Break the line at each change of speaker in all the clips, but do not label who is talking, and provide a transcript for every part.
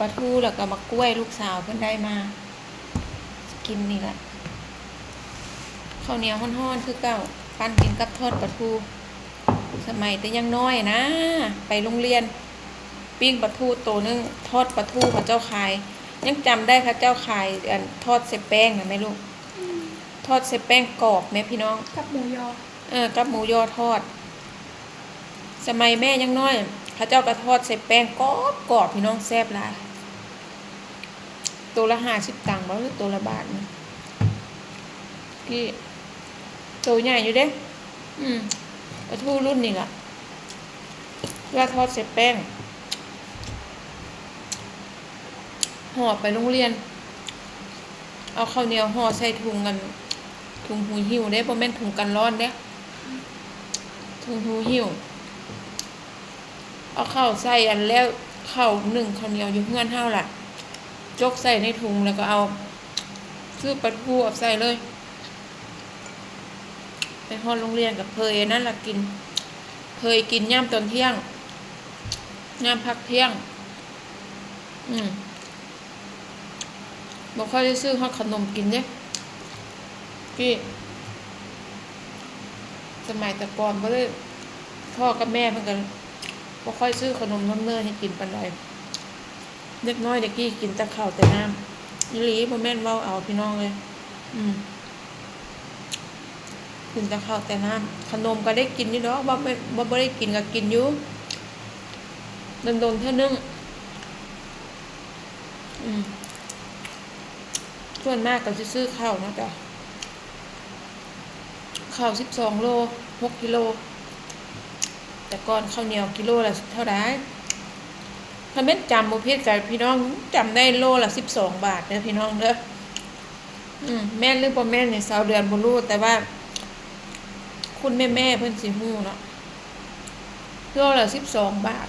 ปลาทูแล้วก็มากล้วยลูกสาวเพิ่นได้มา กินนี่แหละข้าวเหนียวห้อนๆคือเก่าปั้นกินกับทอดปลาทู สมัยแต่ยังน้อยนะ ไปโรงเรียน ปิ้งปลาทูตัวหนึงทอดปลาทูเขาเจ้าขาย ยังจำได้ค่ะเจ้าขายอันทอดเสแป้งนะแม่ลูกทอดเสแป้งกรอบแม่พี่น้อง
กับหมูยอ
เออกับหมูยอทอด สมัยแม่ยังน้อยเขาเจ้าก็ทอดใส่แป้งกรอบกรอบพี่น้องแซ่บหลาย ตัวละห้าสิบตังค์บ่หรือตัวละบาทนะพี่ตัวใหญ่อยู่เด้ อืมปลาทูรุ่นนี่ล่ะเว่าทอดใส่แป้งห่อไปโรงเรียน เอาข้าวเหนียวห่อใส่ถุงกัน ถุงหูหิวได้บ่แม่นถุงกันร้อนเด้ถุงหูหิวเอาข้าวใส่อันแล้วข้าวหนึ่งข้าวเหนียวอยู่เฮือนเฮาล่ะ จกใส่ในถุงแล้วก็เอาซื้อปลาทูเอาใส่เลย ไปฮอดโรงเรียนกับเพยนั่นแหละกินเพยกินย่ำตอนเที่ยงย่ำพักเที่ยง อืมบอกค่อยได้ซื้อฮอดขนมกินเด้พี่สมัยแต่ก่อนก็เลยพ่อกับแม่เพิ่นกันบ่ค่อยซื้อขนมน้ำเนยให้กินปานใด เด็กน้อยเด็กกี้กินแต่ข้าวแต่น้ำอีหลีบ่แม่นเว้าเอาพี่น้องเลย อืมกินแต่ข้าวแต่น้ำขนมก็ได้กินอยู่ดอกบ่ไม่บ่บ่ได้กินก็กินอยู่โดนๆเท่านึงอืมส่วนมากก็ซื้อข้าวนะจ้ะข้าวสิบสองโลหกกิโล แต่ก่อนข้าวเหนียวกิโลละเท่าไหร่ ถ้าเม็ดจำโมเพชกับพี่น้องจำได้โลละสิบสองบาทเด้อพี่น้องเด้ออืมแม่นหรือบ่แม่นเนี่ยสาวเดือนบ่รู้แต่ว่า คุณแม่แม่เพิ่นสิฮู้เนาะโลละสิบสองบาท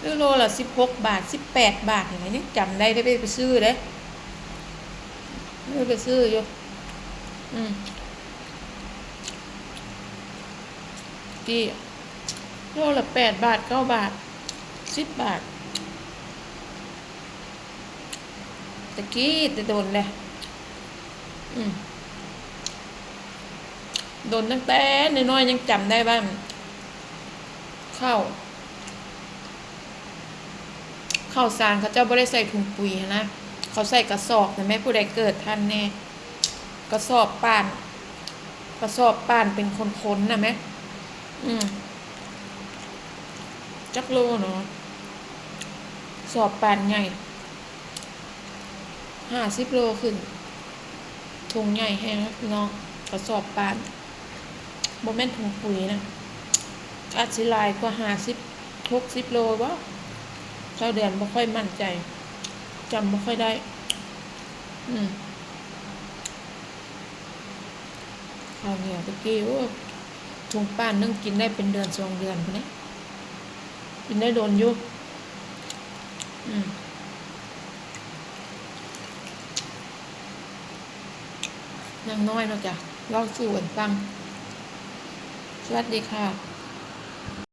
หรือโลละสิบหกบาทสิบแปดบาทอย่างไรยังจำได้ได้ไปซื้อเด้ได้ไปซื้ออยู่อืมกี่โลละแปดบาทเก้าบาทสิบบาท ตะกี้จะโดนเลยอืมโดนตั้งแต่น้อยๆยังจำได้บ้างเข้าวข้าสารเขาเจ้าไม่ได้ใส่ถุงปุ๋ยนะเขาใส่กระสอบแต่แม่ผู้ใดเกิดท่านแน่กระสอบป่านกระสอบป่านเป็นคนๆนนะแม่อืมจักโลเนาะสอบปานใหญ่ ห้าสิบโลขึ้นถุงใหญ่แห้งพี่น้องกระสอบปานโมเมนถุงปุ๋ยนะอาจสิลายกว่าห้าสิบหกสิบโลวะเจ้าเดือนไม่ค่อยมั่นใจจำไม่ค่อยได้ อืมข้าวเหนียวตะกี้โอ้ถุงป้านนึ่งกินได้เป็นเดือนสองเดือนคนนี้กินได้โดนอยุอืม นางน้อยเนาะจ้ะเล่าสู่กันฟัง สวัสดีค่ะ